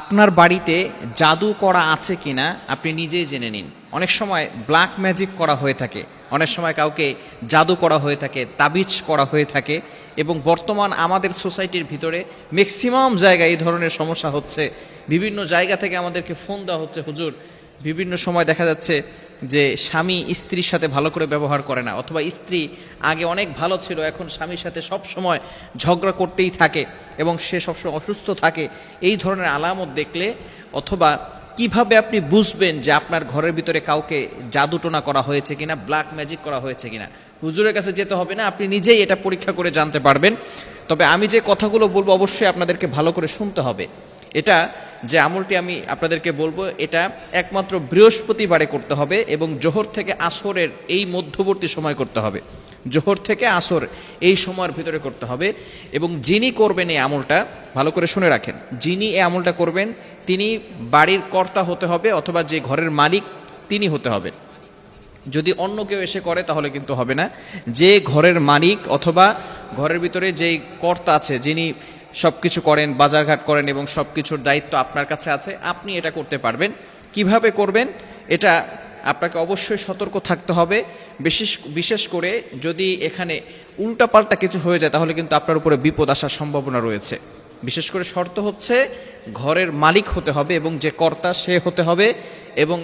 আপনার বাড়িতে জাদু করা আছে কি না আপনি নিজেই জেনে নিন। অনেক সময় ব্ল্যাক ম্যাজিক করা হয়ে থাকে। অনেক সময় কাউকে জাদু করা হয়ে থাকে, তাবিজ করা হয়ে থাকে এবং বর্তমান আমাদের সোসাইটির ভিতরে ম্যাক্সিমাম জায়গায় এই ধরনের সমস্যা হচ্ছে। বিভিন্ন জায়গা থেকে আমাদেরকে ফোন দেওয়া হচ্ছে। হুজুর, বিভিন্ন সময় দেখা যাচ্ছে যে স্বামী স্ত্রীর সাথে ভালো করে ব্যবহার করে না, অথবা স্ত্রী আগে অনেক ভালো ছিল, এখন স্বামীর সাথে সব সময় ঝগড়া করতেই থাকে এবং সে সবসময় অসুস্থ থাকে, এই ধরনের আলামত দেখলে, অথবা কীভাবে আপনি বুঝবেন যে আপনার ঘরের ভিতরে কাউকে জাদুটোনা করা হয়েছে কিনা ব্ল্যাক ম্যাজিক করা হয়েছে কিনা? হুজুরের কাছে যেতে হবে না, আপনি নিজেই এটা পরীক্ষা করে জানতে পারবেন। তবে আমি যে কথাগুলো বলব, অবশ্যই আপনাদেরকে ভালো করে শুনতে হবে। এটা যে আমলটি আমি আপনাদেরকে বলব, এটা একমাত্র বৃহস্পতিবারে করতে হবে এবং জোহর থেকে আসরের এই মধ্যবর্তী সময় করতে হবে। জোহর থেকে আসর এই সময়ের ভিতরে করতে হবে এবং যিনি করবেন এই আমলটা, ভালো করে শুনে রাখেন, যিনি এই আমলটা করবেন, তিনি বাড়ির কর্তা হতে হবে অথবা যে ঘরের মালিক, তিনি হতে হবে। যদি অন্য কেউ এসে করে, তাহলে কিন্তু হবে না। যে ঘরের মালিক অথবা ঘরের ভিতরে যেই কর্তা আছে, যিনি সব কিছু করেন, বাজারঘাট করেন এবং সব কিছুর দায়িত্ব আপনার কাছে আছে, আপনি এটা করতে পারবেন। কীভাবে করবেন? এটা আপনাকে অবশ্যই সতর্ক থাকতে হবে। বিশেষ বিশেষ করে যদি এখানে উল্টাপাল্টা কিছু হয়ে যায়, তাহলে কিন্তু আপনার উপরে বিপদ আসার সম্ভাবনা রয়েছে। বিশেষ করে শর্ত হচ্ছে ঘরের মালিক হতে হবে এবং যে কর্তা সে হতে হবে এবং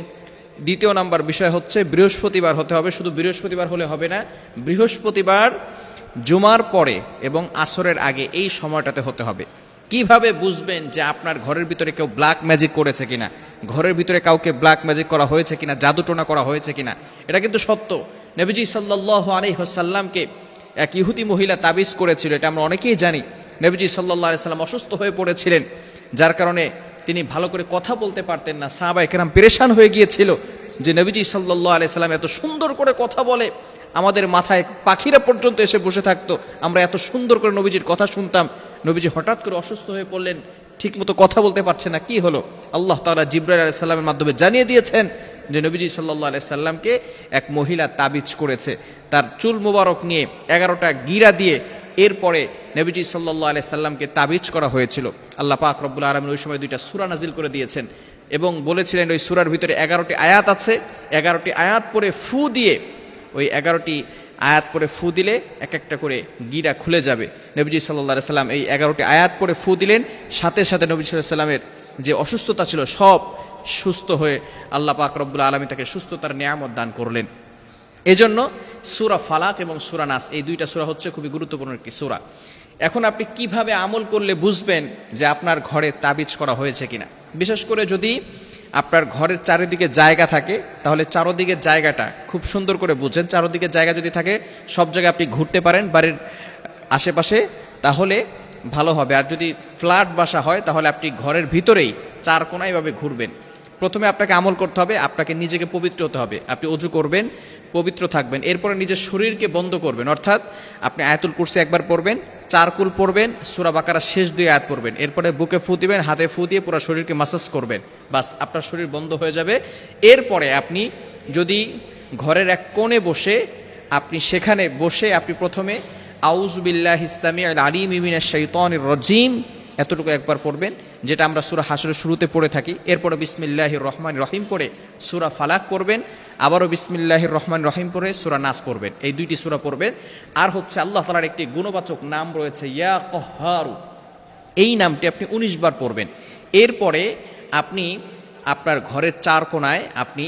দ্বিতীয় নাম্বার বিষয় হচ্ছে বৃহস্পতিবার হতে হবে। শুধু বৃহস্পতিবার হলে হবে না, বৃহস্পতিবার জুমার পরে এবং আসরের আগে এই সময়টাতে হতে হবে। কীভাবে বুঝবেন যে আপনার ঘরের ভিতরে কেউ ব্ল্যাক ম্যাজিক করেছে কিনা? ঘরের ভিতরে কাউকে ব্ল্যাক ম্যাজিক করা হয়েছে কিনা? জাদুটোনা করা হয়েছে কিনা? এটা কিন্তু সত্য। নবীজি সাল্লাহ আলহিহাসাল্লামকে এক ইহুদি মহিলা তাবিজ করেছিল, এটা আমরা অনেকেই জানি। নবীজি সাল্লাহ সাল্লাম অসুস্থ হয়ে পড়েছিলেন, যার কারণে তিনি ভালো করে কথা বলতে পারতেন না। সাহাবা একরাম পেরেশান হয়ে গিয়েছিল যে নবীজি সাল্লাহ আলাইসাল্লাম এত সুন্দর করে কথা বলে আমাদের মাথায় পাখিরা পর্যন্ত এসে বসে থাকতো। আমরা এত সুন্দর করে নবীজির কথা শুনতাম। নবীজি হঠাৎ করে অসুস্থ হয়ে পড়লেন। ঠিকমতো কথা বলতে পারছে না। কি হলো? আল্লাহ তালা জিব্রাইল আলাইসাল্লামের মাধ্যমে জানিয়ে দিয়েছেন যে নবীজি সাল্লাহ আলাইসাল্লামকে এক মহিলা তাবিজ করেছে। তার চুল মোবারক নিয়ে এগারোটা গিরা দিয়ে এরপরে নবীজি সাল্লাহ আলাই সাল্লামকে তাবিজ করা হয়েছিল। আল্লাহ পাক রব্বুল আলমিন ওই সময় দুইটা সুরা নাজিল করে দিয়েছেন এবং বলেছিলেন ওই সুরার ভিতরে এগারোটি আয়াত আছে। এগারোটি আয়াত পরে ফু দিয়ে ওই এগারোটি আয়াত পরে ফু দিলে এক একটা করে গিরা খুলে যাবে। নবীজি সাল্লাহ সাল্লাম এই এগারোটি আয়াত পরে ফু দিলেন, সাথে সাথে নবী সাল্লাহ সাল্লামের যে অসুস্থতা ছিল সব সুস্থ হয়ে আল্লাহ পাক রব্বুল আলমী তাকে সুস্থতার নিয়ামত দান করলেন। এজন্য সুরা ফালাক এবং সুরা নাস এই দুইটা সুরা হচ্ছে খুবই গুরুত্বপূর্ণ একটি সুরা। এখন আপনি কীভাবে আমল করলে বুঝবেন যে আপনার ঘরে তাবিজ করা হয়েছে কিনা? বিশেষ করে যদি আপনার ঘরের চারিদিকে জায়গা থাকে, তাহলে চারোদিকের জায়গাটা খুব সুন্দর করে বুঝেন। চারোদিকের জায়গা যদি থাকে, সব জায়গায় আপনি ঘুরতে পারেন বাড়ির আশেপাশে, তাহলে ভালো হবে। আর যদি ফ্ল্যাট বাসা হয়, তাহলে আপনি ঘরের ভিতরেই চার কোনায় এভাবে ঘুরবেন। প্রথমে আপনাকে আমল করতে হবে, আপনাকে নিজেকে পবিত্র হতে হবে। আপনি অজু করবেন, পবিত্র থাকবেন। এরপরে নিজের শরীরকে বন্ধ করবেন। অর্থাৎ আপনি আয়াতুল কুরসি একবার পড়বেন চার কুল পড়বেন, সুরা বাকারা শেষ দুই আয়াত পড়বেন। এরপরে বুকে ফু দিবেন, হাতে ফু দিয়ে পুরো শরীরকে মাসাজ করবেন। বাস, আপনার শরীর বন্ধ হয়ে যাবে। এরপরে আপনি যদি ঘরের এক কোণে বসে আপনি সেখানে বসে আপনি প্রথমে আউজবিল্লাহ ইসলামী আলিম ইমিনা শৈতন রজিম এতটুকু একবার পড়বেন, যেটা আমরা সুরা হাসরের শুরুতে পড়ে থাকি। এরপরে বিসমিল্লাহ রহমান রহিম পড়ে সুরা ফালাক পড়বেন, আবারও বিসমিল্লাহ রহমান রহিম পড়ে সুরা নাস পড়বেন। এই দুইটি সুরা পড়বেন। আর হচ্ছে আল্লাহ তালার একটি গুণবাচক নাম রয়েছে, ইয়া কহারু। এই নামটি আপনি উনিশ বার পড়বেন। এরপরে আপনি আপনার ঘরের চার কোনায় আপনি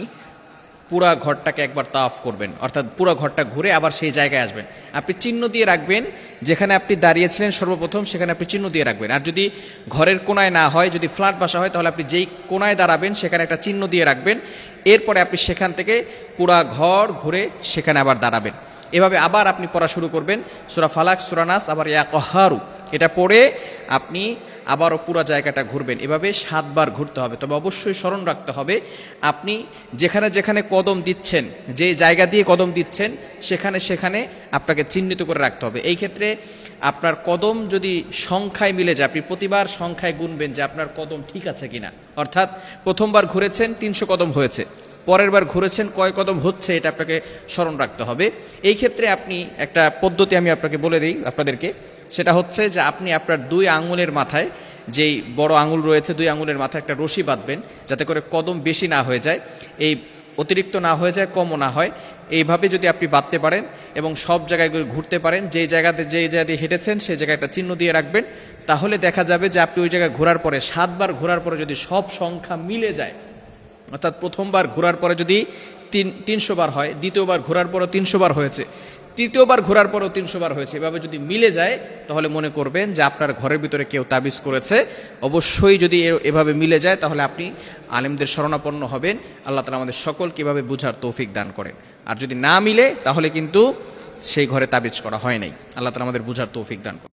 পুরা ঘরটাকে একবার তাফ করবেন। অর্থাৎ পুরো ঘরটা ঘুরে আবার সেই জায়গায় আসবেন। আপনি চিহ্ন দিয়ে রাখবেন, যেখানে আপনি দাঁড়িয়েছিলেন সর্বপ্রথম, সেখানে আপনি চিহ্ন দিয়ে রাখবেন। আর যদি ঘরের কোনায় না হয়, যদি ফ্ল্যাট বাসা হয়, তাহলে আপনি যেই কোনায় দাঁড়াবেন, সেখানে একটা চিহ্ন দিয়ে রাখবেন। এরপরে আপনি সেখান থেকে পুরা ঘর ঘুরে সেখানে আবার দাঁড়াবেন। এভাবে আবার আপনি পড়া শুরু করবেন। সুরা ফালাক সুরানাস আবার ইয়া কহারু এটা পড়ে আপনি আবারও পুরো জায়গাটা ঘুরবেন। এভাবে সাতবার ঘুরতে হবে। তবে অবশ্যই স্মরণ রাখতে হবে, আপনি যেখানে যেখানে কদম দিচ্ছেন, যে জায়গা দিয়ে কদম দিচ্ছেন, সেখানে সেখানে আপনাকে চিহ্নিত করে রাখতে হবে। এই ক্ষেত্রে আপনার কদম যদি সংখ্যায় মিলে যায়, আপনি প্রতিবার সংখ্যায় গুনবেন যে আপনার কদম ঠিক আছে কিনা। অর্থাৎ প্রথমবার ঘুরেছেন, তিনশো কদম হয়েছে। পরের বার ঘুরেছেন, কয় কদম হচ্ছে, এটা আপনাকে স্মরণ রাখতে হবে। এই ক্ষেত্রে আপনি একটা পদ্ধতি আমি আপনাকে বলে দিই আপনাদেরকে। সেটা হচ্ছে যে আপনি আপনার দুই আঙুলের মাথায়, যেই বড় আঙুল রয়েছে, দুই আঙুলের মাথায় একটা রশি বাঁধবেন, যাতে করে কদম বেশি না হয়ে যায়। এই অতিরিক্ত না হয়ে যায়, কমও না হয়। এইভাবে যদি আপনি বাঁধতে পারেন এবং সব জায়গায় ঘুরতে পারেন, যেই জায়গাতে, যেই জায়গা দিয়ে হেঁটেছেন, সেই জায়গায় একটা চিহ্ন দিয়ে রাখবেন। তাহলে দেখা যাবে যে আপনি ওই জায়গায় ঘোরার পরে, সাতবার ঘোরার পরে যদি সব সংখ্যা মিলে যায়, অর্থাৎ প্রথমবার ঘোরার পরে যদি তিন, তিনশো বার হয়, দ্বিতীয়বার ঘোরার পরও তিনশো বার হয়েছে তৃতীয়বার ঘোরার পরও তিনশো বার হয়েছে। এভাবে যদি মিলে যায়, তাহলে মনে করবেন যে আপনার ঘরের ভিতরে কেউ তাবিজ করেছে। অবশ্যই যদি এভাবে মিলে যায়, তাহলে আপনি আলেমদের শরণাপন্ন হবেন। আল্লাহ তালা আমাদের সকল কীভাবে বুঝার তৌফিক দান করেন। আর যদি না মিলে, তাহলে কিন্তু সেই ঘরে তাবিজ করা হয় নাই। আল্লাহ তালা আমাদের বুঝার তৌফিক দান করেন।